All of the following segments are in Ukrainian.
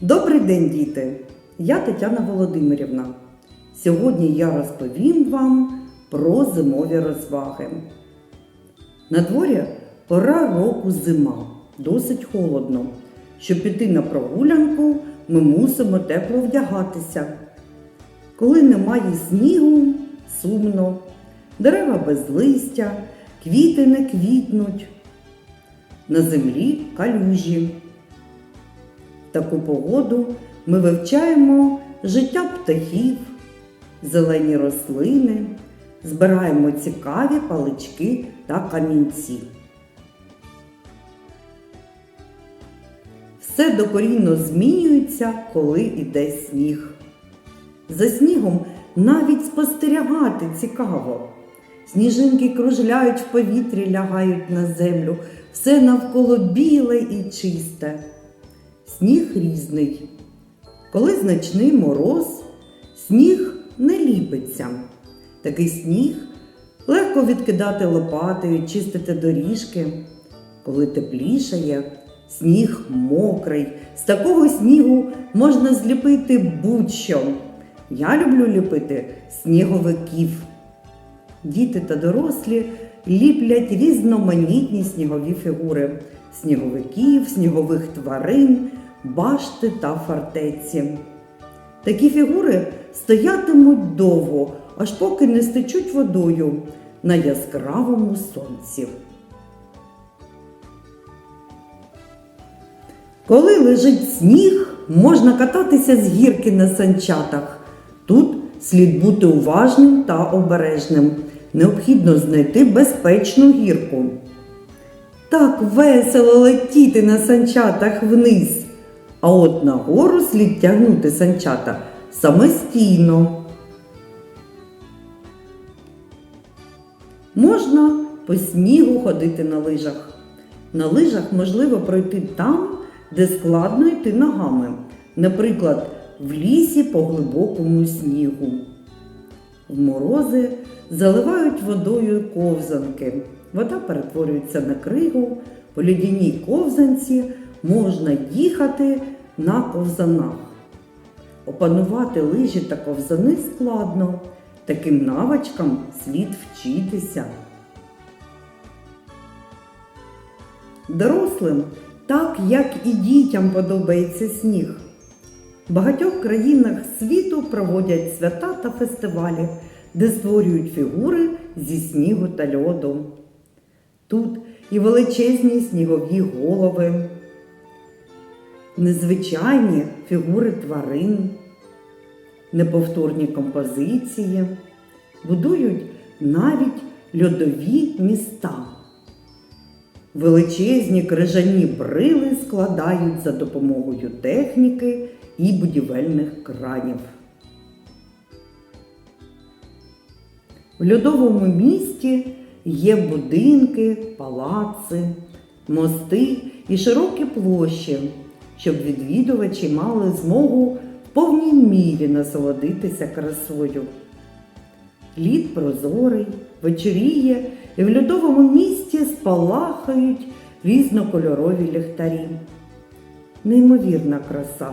Добрий день, діти! Я Тетяна Володимирівна. Сьогодні я розповім вам про зимові розваги. На дворі пора року зима, досить холодно. Щоб піти на прогулянку, ми мусимо тепло вдягатися. Коли немає снігу, сумно, дерева без листя, квіти не квітнуть. На землі калюжі. В таку погоду ми вивчаємо життя птахів, зелені рослини, збираємо цікаві палички та камінці. Все докорінно змінюється, коли йде сніг. За снігом навіть спостерігати цікаво. Сніжинки кружляють в повітрі, лягають на землю, все навколо біле і чисте. Сніг різний. Коли значний мороз, сніг не ліпиться. Такий сніг легко відкидати лопатою, чистити доріжки. Коли теплішає, сніг мокрий. З такого снігу можна зліпити будь-що. Я люблю ліпити сніговиків. Діти та дорослі ліплять різноманітні снігові фігури сніговиків, снігових тварин, башти та фортеці. Такі фігури стоятимуть довго, аж поки не стечуть водою на яскравому сонці. Коли лежить сніг, можна кататися з гірки на санчатах. Тут слід бути уважним та обережним. Необхідно знайти безпечну гірку. Так весело летіти на санчатах вниз. А от нагору слід тягнути санчата самостійно. Можна по снігу ходити на лижах. На лижах можливо пройти там, де складно йти ногами, наприклад, в лісі по глибокому снігу. В морози заливають водою ковзанки. Вода перетворюється на кригу, по лідяній ковзанці можна їхати на ковзанах. Опанувати лижі та ковзани складно. Таким навичкам слід вчитися. Дорослим, так як і дітям подобається сніг. В багатьох країнах світу проводять свята та фестивалі, де створюють фігури зі снігу та льоду. Тут і величезні снігові голови, незвичайні фігури тварин, неповторні композиції, будують навіть льодові міста. Величезні крижані брили складають за допомогою техніки і будівельних кранів. В льодовому місті є будинки, палаци, мости і широкі площі, щоб відвідувачі мали змогу в повній мірі насолодитися красою. Лід прозорий, вечоріє, і в льодовому місті спалахають різнокольорові ліхтарі. Неймовірна краса.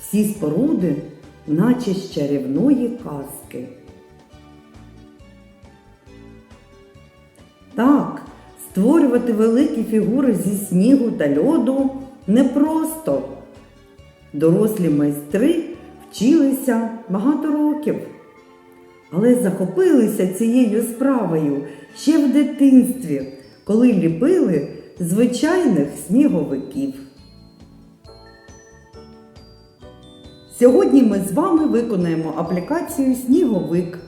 Всі споруди, наче з чарівної казки. Так, створювати великі фігури зі снігу та льоду непросто. Дорослі майстри вчилися багато років, але захопилися цією справою ще в дитинстві, коли ліпили звичайних сніговиків. Сьогодні ми з вами виконаємо аплікацію Сніговик.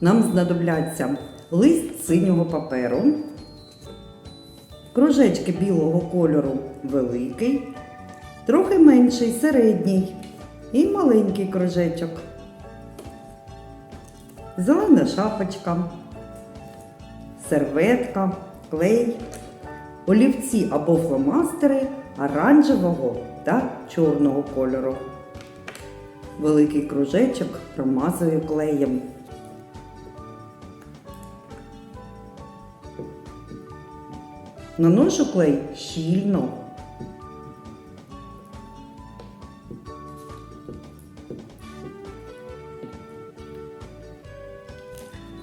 Нам знадобляться лист синього паперу, кружечки білого кольору великий, трохи менший середній і маленький кружечок, зелена шапочка, серветка, клей, олівці або фломастери оранжевого та чорного кольору. Великий кружечок промазую клеєм. Наношу клей щільно.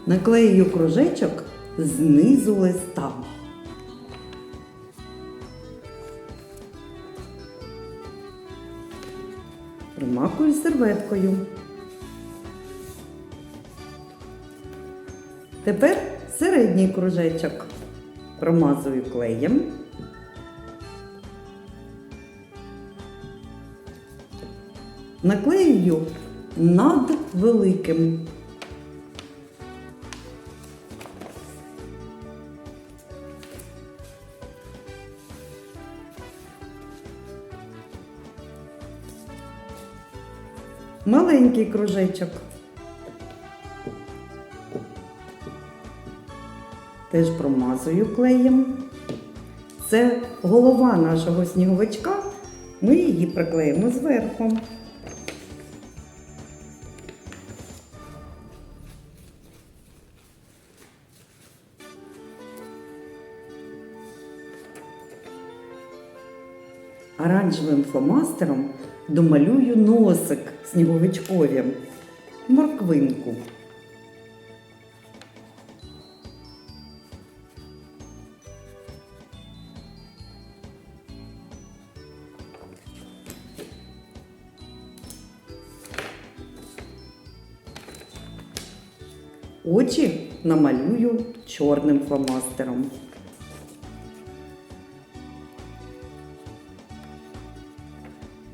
Наклею кружечок знизу листа. Примакую серветкою. Тепер середній кружечок промазую клеєм. Наклею над великим. Маленький кружечок. Теж промазую клеєм. Це голова нашого сніговичка. Ми її приклеїмо зверху. Оранжевим фломастером домалюю носик сніговичкові, морквинку. Очі намалюю чорним фломастером.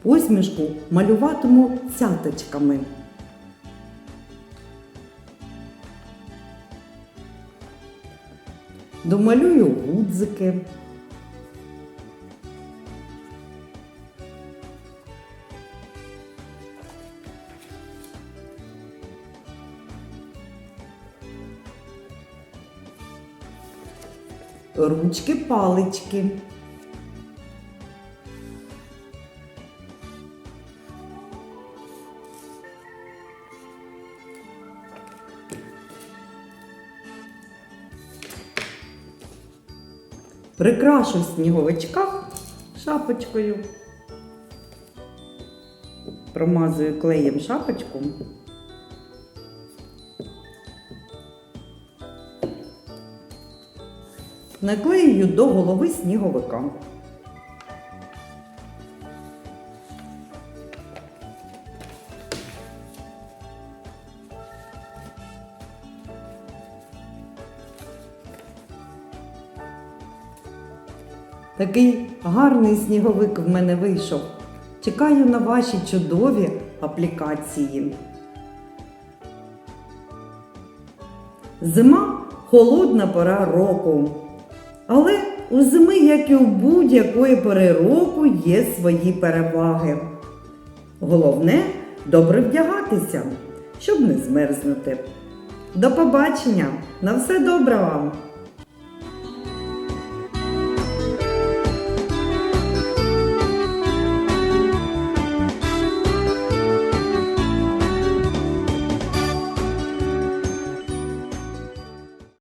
Посмішку малюватиму цяточками. Домалюю гудзики. Ручки палички. Прикрашу сніговичка шапочкою. Промазую клеєм шапочку. Наклею до голови сніговика. Такий гарний сніговик в мене вийшов. Чекаю на ваші чудові аплікації. Зима холодна пора року. Але у зими, як і у будь-якої пори року, є свої переваги. Головне добре вдягатися, щоб не змерзнути. До побачення! На все добре вам!